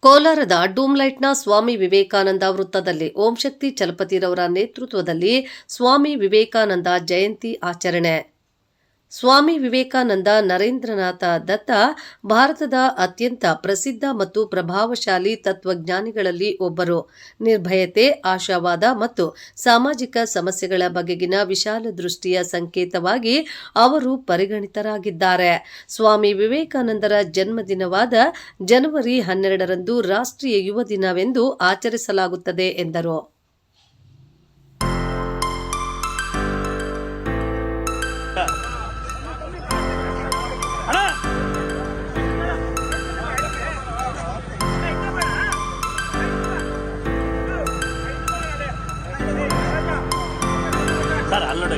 ಕೋಲಾರದ ಡೂಮ್ಲೈಟ್ನ ಸ್ವಾಮಿ ವಿವೇಕಾನಂದ ವೃತ್ತದಲ್ಲಿ ಓಂ ಶಕ್ತಿ ಚಲಪತಿರವರ ನೇತೃತ್ವದಲ್ಲಿ ಸ್ವಾಮಿ ವಿವೇಕಾನಂದ ಜಯಂತಿ ಆಚರಣೆ. ಸ್ವಾಮಿ ವಿವೇಕಾನಂದ ನರೇಂದ್ರನಾಥ ದತ್ತ ಭಾರತದ ಅತ್ಯಂತ ಪ್ರಸಿದ್ಧ ಮತ್ತು ಪ್ರಭಾವಶಾಲಿ ತತ್ವಜ್ಞಾನಿಗಳಲ್ಲಿ ಒಬ್ಬರು. ನಿರ್ಭಯತೆ, ಆಶಾವಾದ ಮತ್ತು ಸಾಮಾಜಿಕ ಸಮಸ್ಯೆಗಳ ಬಗೆಗಿನ ವಿಶಾಲ ದೃಷ್ಟಿಯ ಸಂಕೇತವಾಗಿ ಅವರು ಪರಿಗಣಿತರಾಗಿದ್ದಾರೆ. ಸ್ವಾಮಿ ವಿವೇಕಾನಂದರ ಜನ್ಮದಿನವಾದ ಜನವರಿ ಹನ್ನೆರಡರಂದು ರಾಷ್ಟ್ರೀಯ ಯುವ ದಿನವೆಂದು ಆಚರಿಸಲಾಗುತ್ತದೆ ಎಂದರು. சார் அல்லோட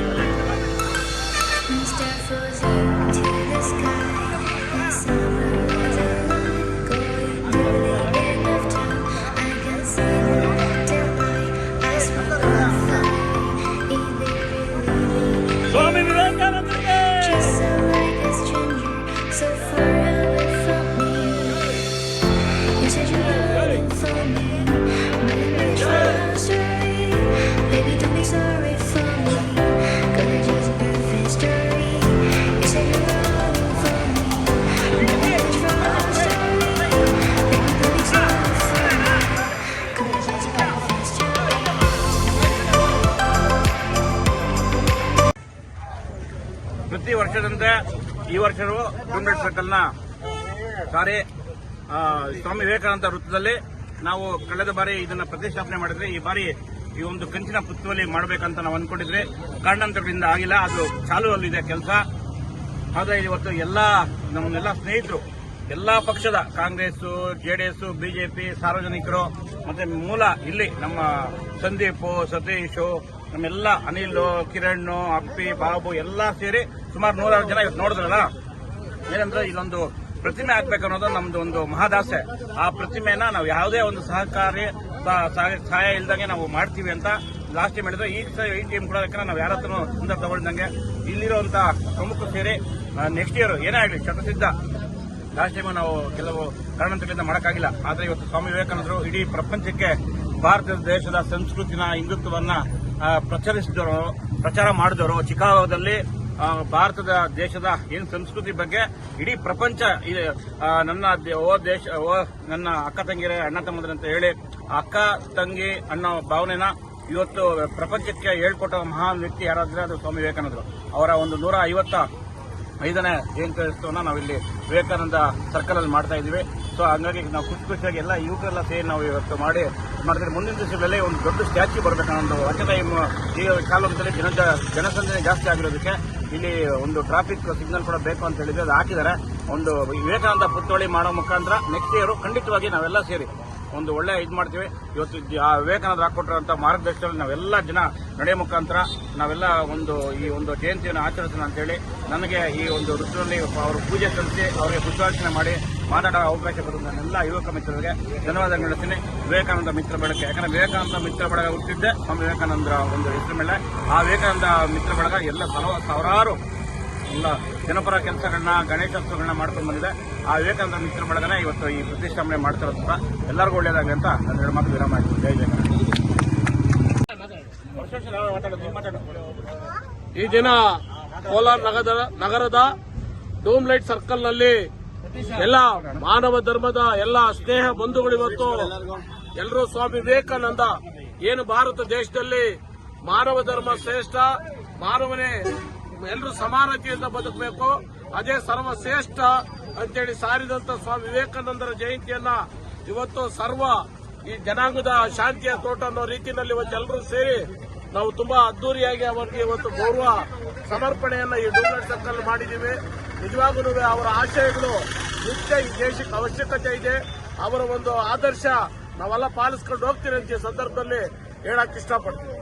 ಪ್ರತಿ ವರ್ಷದಂತೆ ಈ ವರ್ಷವೂ ಡೂಮ್ಲೆಟ್ ಸರ್ಕಲ್ನ ಸಾರಿ ಸ್ವಾಮಿ ವಿವೇಕಾನಂದ ವೃತ್ತದಲ್ಲಿ ನಾವು ಕಳೆದ ಬಾರಿ ಇದನ್ನು ಪ್ರತಿಷ್ಠಾಪನೆ ಮಾಡಿದ್ರೆ ಈ ಬಾರಿ ಈ ಒಂದು ಕಂಚಿನ ಪುತ್ತೂಲಿ ಮಾಡಬೇಕಂತ ನಾವು ಅಂದ್ಕೊಂಡಿದ್ರೆ ಕಾರಣಾಂತರಗಳಿಂದ ಆಗಿಲ್ಲ, ಅದು ಚಾಲುವಲ್ಲಿದೆ ಕೆಲಸ. ಆದರೆ ಇವತ್ತು ಎಲ್ಲ ನಮ್ಮನ್ನೆಲ್ಲ ಸ್ನೇಹಿತರು, ಎಲ್ಲಾ ಪಕ್ಷದ ಕಾಂಗ್ರೆಸ್ ಜೆಡಿಎಸ್ ಬಿಜೆಪಿ ಸಾರ್ವಜನಿಕರು ಮತ್ತೆ ಮೂಲ ಇಲ್ಲಿ ನಮ್ಮ ಸಂದೀಪ್, ಸತೀಶ್ ನಮ್ಮೆಲ್ಲ ಅನಿಲ್, ಕಿರಣ್, ಅಪ್ಪಿ, ಬಾಬು ಎಲ್ಲಾ ಸೇರಿ ಸುಮಾರು ನೂರಾರು ಜನ ಇವತ್ತು ನೋಡಿದ್ರಲ್ಲ? ಏನಂದ್ರೆ ಇಲ್ಲೊಂದು ಪ್ರತಿಮೆ ಆಗ್ಬೇಕು ಅನ್ನೋದು ನಮ್ದು ಒಂದು ಮಹಾದಾಸೆ. ಆ ಪ್ರತಿಮೆನ ನಾವು ಯಾವುದೇ ಒಂದು ಸಹಕಾರಿ ಸಹ- ಸಹ- ಸಹಾಯ ಇಲ್ದಂಗೆ ನಾವು ಮಾಡ್ತೀವಿ ಅಂತ ಲಾಸ್ಟ್ ಟೈಮ್ ಹೇಳಿದ್ರೆ. ಈ ಈ ಟೀಮ್ ಕೊಡೋದಕ್ಕೆ ನಾವು ಯಾರ ಹತ್ರನೂ ಸುಂದರ ತಗೊಳ್ದಂಗೆ ಇಲ್ಲಿರುವಂತ ಪ್ರಮುಖ ಸೇರಿ ನೆಕ್ಸ್ಟ್ ಇಯರ್ ಏನೇ ಆಗಲಿ, ಶತಸಿದ್ಧ. ಲಾಸ್ಟ್ ಟೈಮ್ ನಾವು ಕೆಲವು ಕಾರಣಾಂತರಗಳಿಂದ ಮಾಡೋಕ್ಕಾಗಿಲ್ಲ. ಆದರೆ ಇವತ್ತು ಸ್ವಾಮಿ ವಿವೇಕಾನಂದರು ಇಡೀ ಪ್ರಪಂಚಕ್ಕೆ ಭಾರತ ದೇಶದ ಸಂಸ್ಕೃತಿನ ಹಿಂದುತ್ವವನ್ನ ಪ್ರಚರಿಸಿದವರು ಪ್ರಚಾರ ಮಾಡಿದವರು ಚಿಕಾಗೋದಲ್ಲಿ ಭಾರತದ ದೇಶದ ಏನು ಸಂಸ್ಕೃತಿ ಬಗ್ಗೆ ಇಡೀ ಪ್ರಪಂಚ ನನ್ನ ಓ ದೇಶ, ಓ ನನ್ನ ಅಕ್ಕ ತಂಗಿರೆ ಅಣ್ಣ ತಮ್ಮಂದ್ರೆ ಅಂತ ಹೇಳಿ, ಅಕ್ಕ ತಂಗಿ ಅನ್ನೋ ಭಾವನೆನ ಇವತ್ತು ಪ್ರಪಂಚಕ್ಕೆ ಹೇಳ್ಕೊಟ್ಟ ಮಹಾನ್ ವ್ಯಕ್ತಿ ಯಾರಾದ್ರೆ ಅದು ಸ್ವಾಮಿ ವಿವೇಕಾನಂದರು. ಅವರ ಒಂದು ನೂರ ಐವತ್ತ ಐದನೇ ನಾವು ನಾವಿಲ್ಲಿ ವಿವೇಕಾನಂದ ಸರ್ಕಲ್ ಅಲ್ಲಿ ಮಾಡ್ತಾ ಇದೀವಿ ಸೊ ಹಂಗಾಗಿ ನಾವು ಖುಷಿ ಖುಷಿಯಾಗಿ ಎಲ್ಲ ಯುವಕರೆಲ್ಲ ಸೇರಿ ನಾವು ಇವತ್ತು ಮಾಡಿ ಮಾಡಿದ್ರೆ ಮುಂದಿನ ದಿವಸಗಳಲ್ಲಿ ಒಂದು ದೊಡ್ಡ ಸ್ಟ್ಯಾಚ್ಯೂ ಬರಬೇಕು ಒಂದು ಈ ಕಾಲದಲ್ಲಿ ಜನ ಜನಸಂದಣಿ ಜಾಸ್ತಿ ಆಗಿರೋದಕ್ಕೆ ಇಲ್ಲಿ ಒಂದು ಟ್ರಾಫಿಕ್ ಸಿಗ್ನಲ್ ಕೂಡ ಬೇಕು ಅಂತ ಹೇಳಿದ್ರೆ ಅದು ಹಾಕಿದ್ದಾರೆ. ಒಂದು ವಿವೇಕಾನಂದ ಪುತ್ತೋಳಿ ಮಾಡೋ ಮುಖಾಂತರ ನೆಕ್ಸ್ಟ್ ಇಯರ್ ಖಂಡಿತವಾಗಿ ನಾವೆಲ್ಲ ಸೇರಿ ಒಂದು ಒಳ್ಳೆ ಇದು ಮಾಡ್ತೀವಿ. ಇವತ್ತು ಆ ವಿವೇಕಾನಂದ ಹಾಕೊಟ್ಟಿರುವಂತಹ ಮಾರ್ಗದರ್ಶನದಲ್ಲಿ ನಾವೆಲ್ಲ ಜನ ನಡೆಯೋ ಮುಖಾಂತರ ನಾವೆಲ್ಲ ಒಂದು ಈ ಒಂದು ಜಯಂತಿಯನ್ನು ಆಚರಿಸೋಣ ಅಂತ ಹೇಳಿ ನನಗೆ ಈ ಒಂದು ಋತುವಿನಲ್ಲಿ ಅವರು ಪೂಜೆ ಸಲ್ಲಿಸಿ ಅವರಿಗೆ ಪುಷ್ಪಾರ್ಚನೆ ಮಾಡಿ ಮಾತಾಡೋ ಅವಕಾಶ ಬರೋದು ನನ್ನೆಲ್ಲ ಯುವಕ ಮಿತ್ರರಿಗೆ ಧನ್ಯವಾದ ನಡೆಸ್ತೀನಿ ವಿವೇಕಾನಂದ ಮಿತ್ರ ಬಳಗ ಯಾಕಂದ್ರೆ ವಿವೇಕಾನಂದ ಮಿತ್ರ ಬಳಗ ಹುಟ್ಟಿದ್ದೆ, ಸ್ವಾಮಿ ವಿವೇಕಾನಂದರ ಒಂದು ಹೆಸರು ಮೇಲೆ ಆ ವಿವೇಕಾನಂದ ಮಿತ್ರ ಬಳಗ ಎಲ್ಲ ಸಾವಿರ- ಸಾವಿರಾರು ಎಲ್ಲ ಜನಪರ ಕೆಲಸಗಳನ್ನ, ಗಣೇಶೋತ್ಸವಗಳನ್ನ ಮಾಡ್ಕೊಂಡು ಬಂದಿದೆ. ಆ ವಿವೇಕಾನಂದ ಮಿತ್ರ ಬಳಗನೇ ಇವತ್ತು ಈ ಪ್ರತಿಷ್ಠಾಪನೆ ಮಾಡ್ತಿರೋದು ಕೂಡ ಎಲ್ಲರಿಗೂ ಒಳ್ಳೇದಾಗಲಿ ಅಂತ ಎರಡು ಮಾತು ವಿರಾಮ ಮಾಡ್ತೀನಿ ಜೈ ಜಯ ಈ ದಿನ ಕೋಲಾರ ನಗರದ ನಗರದ ಡೂಮ್ ಲೈಟ್ ಸರ್ಕಲ್ನಲ್ಲಿ ಎಲ್ಲ ಮಾನವ ಧರ್ಮದ ಎಲ್ಲ ಸ್ನೇಹ ಬಂಧುಗಳು ಇವತ್ತು ಎಲ್ಲರೂ ಸ್ವಾಮಿ ವಿವೇಕಾನಂದ ಏನು ಭಾರತ ದೇಶದಲ್ಲಿ ಮಾನವ ಧರ್ಮ ಶ್ರೇಷ್ಠ, ಮಾನವನೇ ಎಲ್ಲರೂ ಸಮಾನತೆಯಿಂದ ಬದುಕಬೇಕು. ಅದೇ ಸರ್ವಶ್ರೇಷ್ಠ ಅಂತೇಳಿ ಸಾರಿದಂತ ಸ್ವಾಮಿ ವಿವೇಕಾನಂದರ ಜಯಂತಿಯನ್ನ ಇವತ್ತು ಸರ್ವ ಈ ಜನಾಂಗದ ಶಾಂತಿಯ ತೋಟ ಅನ್ನೋ ರೀತಿಯಲ್ಲಿ ಇವತ್ತು ಎಲ್ಲರೂ ಸೇರಿ ನಾವು ತುಂಬಾ ಅದ್ದೂರಿಯಾಗಿ ಅವರಿಗೆ ಇವತ್ತು ಗೌರವ ಸಮರ್ಪಣೆಯನ್ನ ಈ ಡೂಗಡ್ ಸರ್ಕಲ್ ಮಾಡಿದ್ದೀವಿ. ನಿಜವಾಗೂ ಅವರ ಆಶಯಗಳು ನಿತ್ಯ ಈ ದೇಶಕ್ಕೆ ಅವಶ್ಯಕತೆ ಇದೆ. ಅವರ ಒಂದು ಆದರ್ಶ ನಾವೆಲ್ಲ ಪಾಲಿಸ್ಕೊಂಡು ಹೋಗ್ತೀರಂತ ಸಂದರ್ಭದಲ್ಲಿ ಹೇಳಕ್ ಇಷ್ಟಪಡ್ತೀವಿ